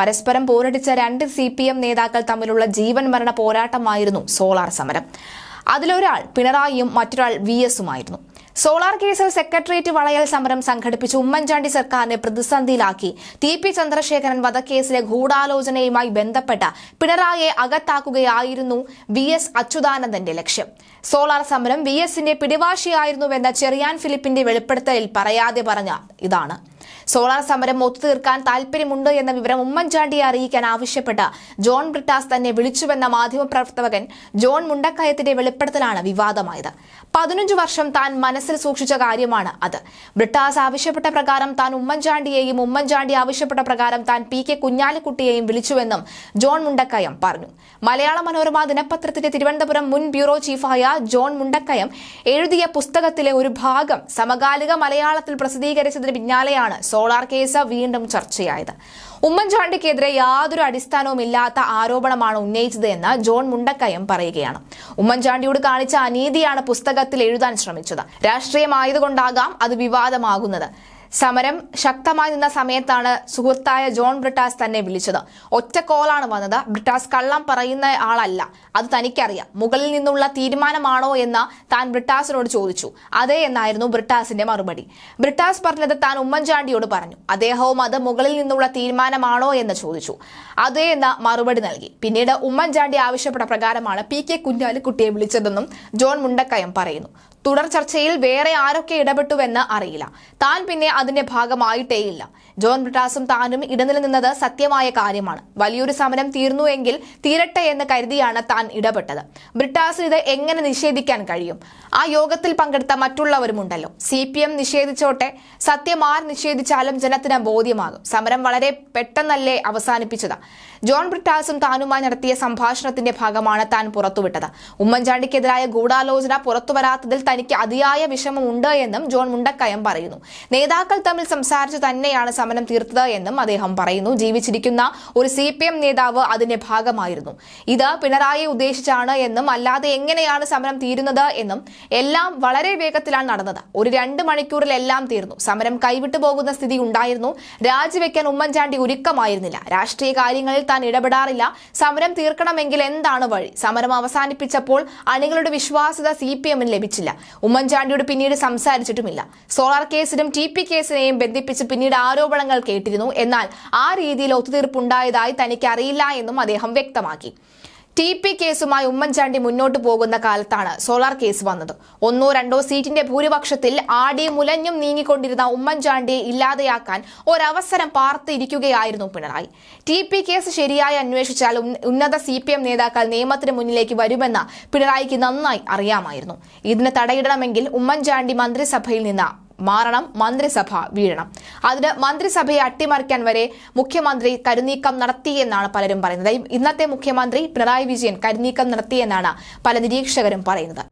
പരസ്പരം പോരടിച്ച രണ്ട് C P M നേതാക്കൾ തമ്മിലുള്ള ജീവൻ മരണ പോരാട്ടമായിരുന്നു സോളാർ സമരം. അതിലൊരാൾ പിണറായിയും മറ്റൊരാൾ വി എസുമായിരുന്നു. സോളാർ കേസിൽ സെക്രട്ടേറിയറ്റ് വളയൽ സമരം സംഘടിപ്പിച്ച് ഉമ്മൻചാണ്ടി സർക്കാരിനെ പ്രതിസന്ധിയിലാക്കി. ടി പി ചന്ദ്രശേഖരൻ വധക്കേസിലെ ഗൂഢാലോചനയുമായി ബന്ധപ്പെട്ട പിണറായിയെ അകത്താക്കുകയായിരുന്നു വി എസ് അച്യുതാനന്ദന്റെ ലക്ഷ്യം. സോളാർ സമരം വി എസിന്റെ പിടിവാശിയായിരുന്നുവെന്ന ചെറിയാൻ ഫിലിപ്പിന്റെ വെളിപ്പെടുത്തലിൽ പറയാതെ പറഞ്ഞ ഇതാണ്. സോളാർ സമരം ഒത്തുതീർക്കാൻ താൽപര്യമുണ്ട് എന്ന വിവരം ഉമ്മൻചാണ്ടിയെ അറിയിക്കാൻ ആവശ്യപ്പെട്ട ജോൺ ബ്രിട്ടാസ് തന്നെ വിളിച്ചുവെന്ന മാധ്യമപ്രവർത്തകൻ ജോൺ മുണ്ടക്കയത്തിന്റെ വെളിപ്പെടുത്തലാണ് വിവാദമായത്. പതിനഞ്ചു വർഷം താൻ മനസ്സിൽ സൂക്ഷിച്ച കാര്യമാണ് അത്. ബ്രിട്ടാസ് ആവശ്യപ്പെട്ട പ്രകാരം താൻ ഉമ്മൻചാണ്ടിയെയും ഉമ്മൻചാണ്ടി ആവശ്യപ്പെട്ട പ്രകാരം താൻ പി കെ കുഞ്ഞാലിക്കുട്ടിയെയും വിളിച്ചുവെന്നും ജോൺ മുണ്ടക്കയം പറഞ്ഞു. മലയാള മനോരമ ദിനപത്രത്തിന്റെ തിരുവനന്തപുരം മുൻ ബ്യൂറോ ചീഫായ ജോൺ മുണ്ടക്കയം എഴുതിയ പുസ്തകത്തിലെ ഒരു ഭാഗം സമകാലിക മലയാളത്തിൽ പ്രസിദ്ധീകരിച്ചതിന് പിന്നാലെയാണ് സോളാർ കേസ് വീണ്ടും ചർച്ചയായത്. ഉമ്മൻചാണ്ടിക്കെതിരെ യാതൊരു അടിസ്ഥാനവുമില്ലാത്ത ആരോപണമാണ് ഉന്നയിച്ചത് എന്ന് ജോൺ മുണ്ടക്കയം പറയുകയാണ്. ഉമ്മൻചാണ്ടിയോട് കാണിച്ച അനീതിയാണ് പുസ്തകത്തിൽ എഴുതാൻ ശ്രമിച്ചത്. രാഷ്ട്രീയമായതുകൊണ്ടാകാം അത് വിവാദമാകുന്നത്. സമരം ശക്തമായി നിന്ന സമയത്താണ് സുഹൃത്തായ ജോൺ ബ്രിട്ടാസ് തന്നെ വിളിച്ചത്. ഒറ്റ കോളാണ് വന്നത്. ബ്രിട്ടാസ് കള്ളം പറയുന്ന ആളല്ല. അത് തനിക്കറിയാം. മുകളിൽ നിന്നുള്ള തീരുമാനമാണോ എന്ന് താൻ ബ്രിട്ടാസിനോട് ചോദിച്ചു. അതെ എന്നായിരുന്നു ബ്രിട്ടാസിന്റെ മറുപടി. ബ്രിട്ടാസ് പറഞ്ഞത് താൻ ഉമ്മൻചാണ്ടിയോട് പറഞ്ഞു. അദ്ദേഹവും അത് മുകളിൽ നിന്നുള്ള തീരുമാനമാണോ എന്ന് ചോദിച്ചു. അതെ എന്ന മറുപടി നൽകി. പിന്നീട് ഉമ്മൻചാണ്ടി ആവശ്യപ്പെട്ട പ്രകാരമാണ് പി കെ കുഞ്ഞാലിക്കുട്ടിയെ വിളിച്ചതെന്നും ജോൺ മുണ്ടക്കയം പറയുന്നു. തുടർ ചർച്ചയിൽ വേറെ ആരൊക്കെ ഇടപെട്ടുവെന്ന് അറിയില്ല. താൻ പിന്നെ അതിന്റെ ഭാഗമായിട്ടേയില്ല. ജോൺ ബ്രിട്ടാസും താനും ഇടനിലനിന്നത് സത്യമായ കാര്യമാണ്. വലിയൊരു സമരം തീർന്നു എങ്കിൽ തീരട്ടെ എന്ന് കരുതിയാണ് താൻ ഇടപെട്ടത്. ബ്രിട്ടാസ് ഇത് എങ്ങനെ നിഷേധിക്കാൻ കഴിയും? ആ യോഗത്തിൽ പങ്കെടുത്ത മറ്റുള്ളവരുമുണ്ടല്ലോ. സി പി എം നിഷേധിച്ചോട്ടെ. സത്യം ആർ നിഷേധിച്ചാലും ജനത്തിന് ബോധ്യമാകും. സമരം വളരെ പെട്ടെന്നല്ലേ അവസാനിപ്പിച്ചത്. ജോൺ ബ്രിട്ടാസും താനുമായി നടത്തിയ സംഭാഷണത്തിന്റെ ഭാഗമാണ് താൻ പുറത്തുവിട്ടത്. ഉമ്മൻചാണ്ടിക്കെതിരായ ഗൂഢാലോചന പുറത്തുവരാത്തതിൽ തനിക്ക് അതിയായ വിഷമമുണ്ട് എന്നും ജോൺ മുണ്ടക്കയം പറയുന്നു. നേതാക്കൾ തമ്മിൽ സംസാരിച്ച് തന്നെയാണ് സമരം തീർത്തത് എന്നും അദ്ദേഹം പറയുന്നു. ജീവിച്ചിരിക്കുന്ന ഒരു സി നേതാവ് അതിന്റെ ഭാഗമായിരുന്നു. ഇത് പിണറായി ഉദ്ദേശിച്ചാണ് എന്നും അല്ലാതെ എങ്ങനെയാണ് സമരം തീരുന്നത് എന്നും എല്ലാം വളരെ വേഗത്തിലാണ് നടന്നത്. ഒരു രണ്ട് മണിക്കൂറിൽ എല്ലാം തീർന്നു. സമരം കൈവിട്ടു പോകുന്ന സ്ഥിതി ഉണ്ടായിരുന്നു. രാജിവെക്കാൻ ഉമ്മൻചാണ്ടി ഒരുക്കമായിരുന്നില്ല. രാഷ്ട്രീയ കാര്യങ്ങളിൽ താൻ ഇടപെടാറില്ല. സമരം തീർക്കണമെങ്കിൽ എന്താണ് വഴി? സമരം അവസാനിപ്പിച്ചപ്പോൾ അണികളുടെ വിശ്വാസ്യത സി പി എമ്മിന് ലഭിച്ചില്ല. ഉമ്മൻചാണ്ടിയോട് പിന്നീട് സംസാരിച്ചിട്ടുമില്ല. സോളാർ കേസിനും ടി പി കേസിനെയും ബന്ധിപ്പിച്ച് പിന്നീട് ആരോപണങ്ങൾ കേട്ടിരുന്നു. എന്നാൽ ആ രീതിയിൽ ഒത്തുതീർപ്പുണ്ടായതായി തനിക്ക് അറിയില്ല എന്നും അദ്ദേഹം വ്യക്തമാക്കി. ടി പി കേസുമായി ഉമ്മൻചാണ്ടി മുന്നോട്ട് പോകുന്ന കാലത്താണ് സോളാർ കേസ് വന്നത്. ഒന്നോ രണ്ടോ സീറ്റിന്റെ ഭൂരിപക്ഷത്തിൽ ആടി മുലഞ്ഞും നീങ്ങിക്കൊണ്ടിരുന്ന ഉമ്മൻചാണ്ടിയെ ഇല്ലാതെയാക്കാൻ ഒരവസരം പാർത്തിരിക്കുകയായിരുന്നു പിണറായി. ടി പി കേസ് ശരിയായി അന്വേഷിച്ചാൽ ഉന്നത സി പി എം നേതാക്കൾ നിയമത്തിന് മുന്നിലേക്ക് വരുമെന്ന് പിണറായിക്ക് നന്നായി അറിയാമായിരുന്നു. ഇതിന് തടയിടണമെങ്കിൽ ഉമ്മൻചാണ്ടി മന്ത്രിസഭയിൽ നിന്ന് മാറണം മന്ത്രിസഭ വീഴണം. അതിന് മന്ത്രിസഭയെ അട്ടിമറിക്കാൻ വരെ മുഖ്യമന്ത്രി കരുനീക്കം നടത്തിയെന്നാണ് പലരും പറയുന്നത്. ഇന്നത്തെ മുഖ്യമന്ത്രി പിണറായി വിജയൻ കരുനീക്കം നടത്തിയെന്നാണ് പല നിരീക്ഷകരും പറയുന്നത്.